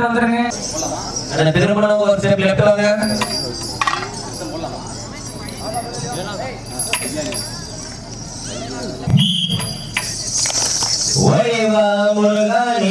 வந்துரு வந்துருங்க. அந்த திருமணம் ஒரு ஸ்டெப் லெஃப்ட் வாங்க ஒரே வா முருகானி